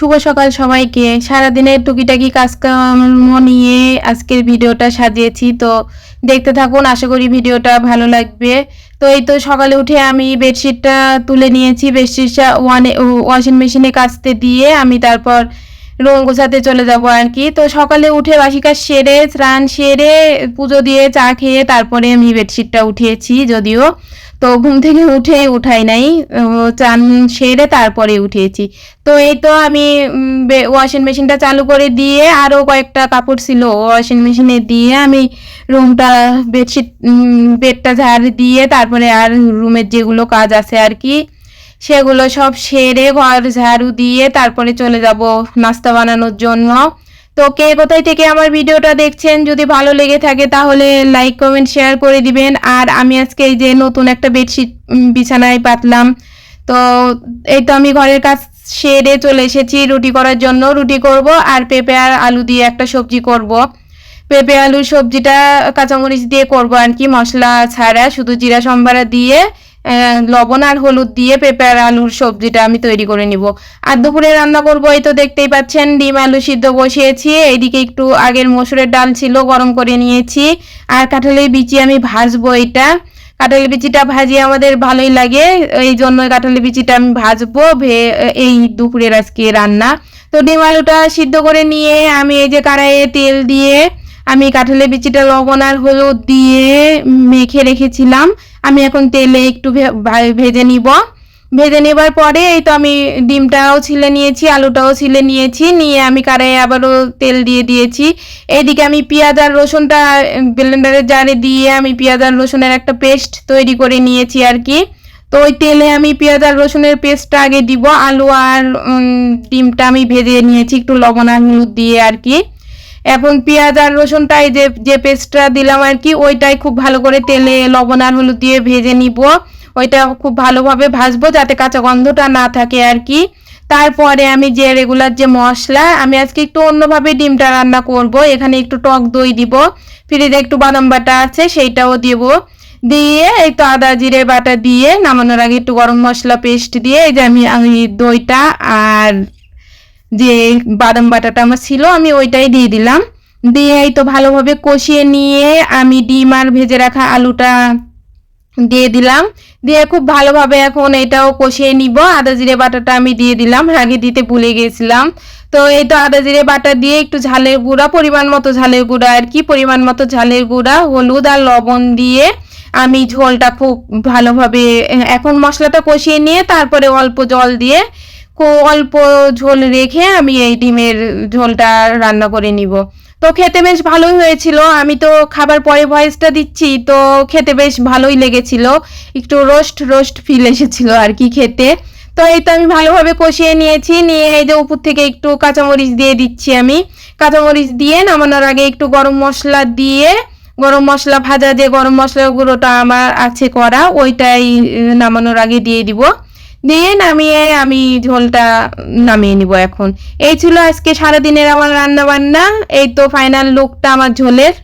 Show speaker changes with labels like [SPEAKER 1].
[SPEAKER 1] শুভ সকাল সবাইকে। সারাদিনের টুকিটাকি কাজকর্ম নিয়ে আজকের ভিডিওটা সাজিয়েছি, তো দেখতে থাকুন, আশা করি ভিডিওটা ভালো লাগবে। তো এই তো সকালে উঠে আমি বেডশিটটা তুলে নিয়েছি, বেডশিটটা ওয়ানে, ওয়াশিং মেশিনে কাচতে দিয়ে আমি তারপর রুম গোছাতে চলে যাব আর কি। তো সকালে উঠে বাসি কাজ সেরে, স্নান সেরে, পুজো দিয়ে চা খেয়ে তারপরে আমি বেডশিটটা উঠিয়েছি যদিও। তো ঘুম থেকে উঠে উঠাই নাই। চান সেরে তারপরে উঠিয়েছি। তো এই তো আমি ওয়াশিং মেশিনটা চালু করে দিয়ে আরও কয়েকটা কাপড় ছিল ওয়াশিং মেশিনে দিয়ে আমি রুমটা বেডশিট বেডটা ঝাড় দিয়ে তারপরে আর রুমের যেগুলো কাজ আছে আর কি সেগুলো সব সেরে ঘর ঝাড়ু দিয়ে তারপরে চলে যাব নাস্তা বানানোর জন্য। তো কে কোথায় থেকে আমার ভিডিওটা দেখছেন, যদি ভালো লেগে থাকে তাহলে লাইক কমেন্ট শেয়ার করে দিবেন। আর আমি আজকে এই যে নতুন একটা বেডশিট বিছানায় পাতলাম। তো এই তো আমি ঘরের কাজ সেরে চলে এসেছি রুটি করার জন্য। রুটি করব আর পেঁপে আর আলু দিয়ে একটা সবজি করব। পেঁপে আলুর সবজিটা কাঁচামরিচ দিয়ে করব আর কি, মশলা ছাড়া, শুধু জিরা সম্বারা দিয়ে। লবণ আর হলুদ দিয়ে পেঁপে আলুর সবজিটা আমি তৈরি করে নিব। আর দুপুরে রান্না করব, এই তো দেখতেই পাচ্ছেন, ডিম আলু সিদ্ধ বসিয়েছি। এইদিকে একটু আগের মসুরের ডাল ছিল, গরম করে নিয়েছি। আর কাঁঠালের বিচি আমি ভাজবো এটা কাঁঠালের বিচিটা ভাজিয়ে আমাদের ভালোই লাগে, এই জন্য কাঁঠালের বিচিটা আমি ভাজবো, ভে- এই দুপুরের আজকে রান্না। তো ডিম আলুটা সিদ্ধ করে নিয়ে আমি এই যে কড়াইয়ে তেল দিয়ে আমি কাঁঠালের বিচিটা লবণ আর হলুদ দিয়ে মেখে রেখেছিলাম। আমি এখন তেলে একটু ভেজে নিব। ভেজে নেবার পরে এই তো আমি ডিমটাও ছিলে নিয়েছি, আলুটাও ছিলে নিয়েছি, নিয়ে আমি কারাই আবারও তেল দিয়ে দিয়েছি। এইদিকে আমি পেঁয়াজ আর রসুনটা ব্লেন্ডারের জারে দিয়ে আমি পেঁয়াজ আর রসুনের একটা পেস্ট তৈরি করে নিয়েছি আর কি। তো ওই তেলে আমি পেঁয়াজ আর রসুনের পেস্টটা আগে দিব, আলু আর ডিমটা আমি ভেজে নিয়েছি, একটু লবণ আর হলুদ দিয়ে আর কি। এখন পেঁয়াজ আর রসুনটাই যে যে পেস্টটা দিলাম আর কি, ওইটাই খুব ভালো করে তেলে লবণ আর হলুদ দিয়ে ভেজে নিব। ওইটা খুব ভালোভাবে ভাজবো যাতে কাঁচা গন্ধটা না থাকে আর কি। তারপরে আমি যে রেগুলার যে মশলা, আমি আজকে একটু অন্যভাবে ডিমটা রান্না করব। এখানে একটু টক দই দিব। ফ্রিজে একটু বাদাম বাটা আছে, সেইটাও দিব। দিয়ে এই তো আদা, জিরে বাটা দিয়ে নামানোর আগে একটু গরম মশলা পেস্ট দিয়ে এই যে আমি আমি দইটা আর যে বাদাম বাটাটা আমার ছিল, আমি ওইটাই দিয়ে দিলাম। দিয়ে এই তো ভালোভাবে কষিয়ে নিয়ে আমি ডিম আর ভেজে রাখা আলুটা দিয়ে দিলাম। দিয়ে খুব ভালোভাবে এখন এটাও কষিয়ে নিব। আদা জিরে বাটাটা আমি দিয়ে দিলাম, আগে দিতে ভুলে গেছিলাম। তো এই তো আদা জিরে বাটা দিয়ে একটু ঝালের গুঁড়া, পরিমাণ মতো ঝালের গুঁড়া আর কি পরিমাণ মতো ঝালের গুঁড়া, হলুদ আর লবণ দিয়ে আমি ঝোলটা খুব ভালোভাবে, এখন মশলাটা কষিয়ে নিয়ে তারপরে অল্প জল দিয়ে অল্প ঝোল রেখে আমি এই ডিমের ঝোলটা রান্না করে নিব। তো খেতে বেশ ভালোই হয়েছিল। আমি তো খাবার পরে ভয়েসটা দিচ্ছি, তো খেতে বেশ ভালোই লেগেছিল। একটু রোস্ট রোস্ট ফিল এসেছিল আর কি খেতে। তো এই তো আমি ভালোভাবে কষিয়ে নিয়েছি। নিয়ে এই যে উপর থেকে একটু কাঁচামরিচ দিয়ে দিচ্ছি আমি। কাঁচামরিচ দিয়ে নামানোর আগে একটু গরম মশলা দিয়ে, গরম মশলা ভাজা যে গরম মশলার গুঁড়োটা আমার আছে করা, ওইটাই নামানোর আগে দিয়ে দিব। দিয়ে নামিয়ে আমি ঝোলটা নামিয়ে নিব এখন। এই ছিল আজকে সারাদিনের আমার রান্না বান্না এই তো ফাইনাল লুকটা আমার ঝোলের।